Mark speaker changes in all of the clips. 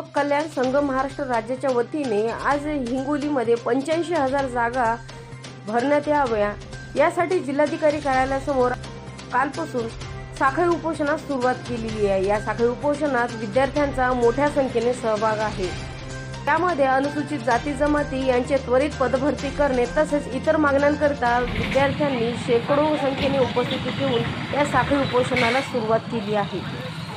Speaker 1: कल्याण संघ महाराष्ट्र राज्याच्या वतीने आज हिंगोलीमध्ये पंच्याऐंशी हजार जागा भरण्यात याव्या. यासाठी जिल्हाधिकारी कार्यालयासमोर कालपासून साखळी उपोषणास सुरुवात केलेली आहे. या साखळी उपोषणात विद्यार्थ्यांचा मोठ्या संख्येने सहभाग आहे. त्यामध्ये अनुसूचित जाती जमाती यांचे त्वरित पदभरती करणे तसेच इतर मागण्यांकरिता विद्यार्थ्यांनी शेकडो संख्येने उपस्थिती ठेवून या साखळी उपोषणाला सुरुवात केली आहे.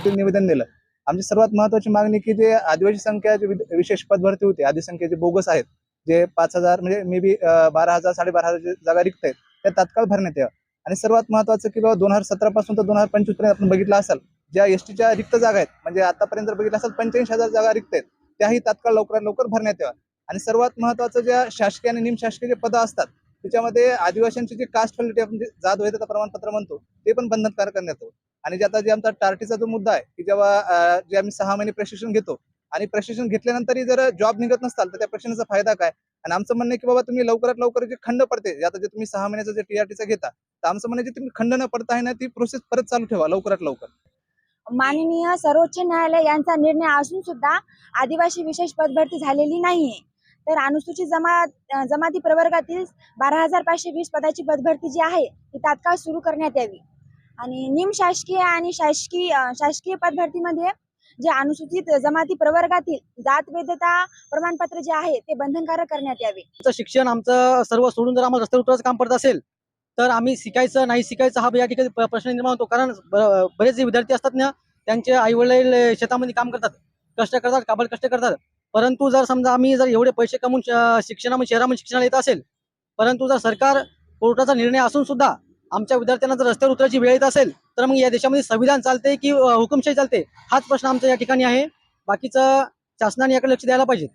Speaker 2: निवेदन दिलं. आमची सर्वात महत्वाची मागणी की जे आदिवासी संख्या जे विशेष पदभरती होती आदिसंख्या जे बोगस आहेत जे पाच हजार म्हणजे मे बी बारा हजार साडेबारा हजार जागा रिक्त आहेत त्या तात्काळ भरण्यात याव्या. आणि सर्वात महत्वाचं की बाबा दोन हजार सतरा पासून तर दोन हजार पंचवीसपर्यंत आपण बघितलं असाल ज्या एस टीच्या रिक्त जागा आहेत म्हणजे आतापर्यंत जर बघितलं असाल पंच्याऐंशी हजार जागा रिक्त आहेत त्याही तात्काळ लवकरात लवकर भरण्यात याव्या. आणि सर्वात महत्वाचं ज्या शासकीय आणि निमशासकीय जे पदं असतात त्याच्यामध्ये आदिवासींची जी कास्ट फॅलिटी आपण जे जात वैधता प्रमाणपत्र म्हणतो ते पण बंधनकारक करण्यात येतो आणि जे आता जे आमचा टार्टीचा जो मुद्दा आहे की जेव्हा जे आम्ही सहा महिने प्रशिक्षण घेतो आणि प्रशिक्षण घेतल्यानंतरही जर जॉब निघत नसताल तर त्या प्रशिक्षणाचा फायदा काय? आणि आमचं म्हणणं आहे की बाबा तुम्ही लवकरात लवकर जे खंड पडते आता जे तुम्ही सहा महिन्याचं जे टीआरटीचा घेता तर आमचं म्हणणं जे तुम्ही खंड न पडता आहे ना ती प्रोसेस परत चालू ठेवा लवकरात लवकर.
Speaker 3: माननीय सर्वोच्च न्यायालय यांचा निर्णय असून सुद्धा आदिवासी विशेष पदभरती झालेली नाहीये. तर अनुसूचित जमात जमाती प्रवर्गातील बारा हजार पाचशे वीस पदाची पदभरती जी आहे ती तात्काळ सुरू करण्यात यावी. आणि निमशासकीय आणि शासकीय शासकीय पदभरतीमध्ये जे अनुसूचित जमाती प्रवर्गातील जात वैधता प्रमाणपत्र जे आहे ते बंधनकारक करण्यात यावे.
Speaker 4: शिक्षण आमचं सर्व सोडून जर आम्हाला रस्त्यावर उतरायचं काम पडत असेल तर आम्ही शिकायचं नाही शिकायचं हा या ठिकाणी प्रश्न निर्माण होतो. कारण ब- बरेच जे विद्यार्थी असतात ना त्यांचे आई वडील शेतामध्ये काम करतात. कष्ट करतात काबड कष्ट करतात. परंतु जर समजा आम्ही जर एवढे पैसे कमवून श- शिक्षणामध्ये शहरामध्ये शिक्षणाला येत असेल परंतु जर सरकार कोर्टाचा निर्णय असून सुद्धा आमच्या विद्यार्थ्यांना जर रस्त्यावर उतरायची वेळ येत असेल तर मग या देशामध्ये संविधान चालते की हुकुमशाही चालते हाच प्रश्न आमचा या ठिकाणी आहे. बाकीचं शासनाने याकडे लक्ष द्यायला पाहिजे.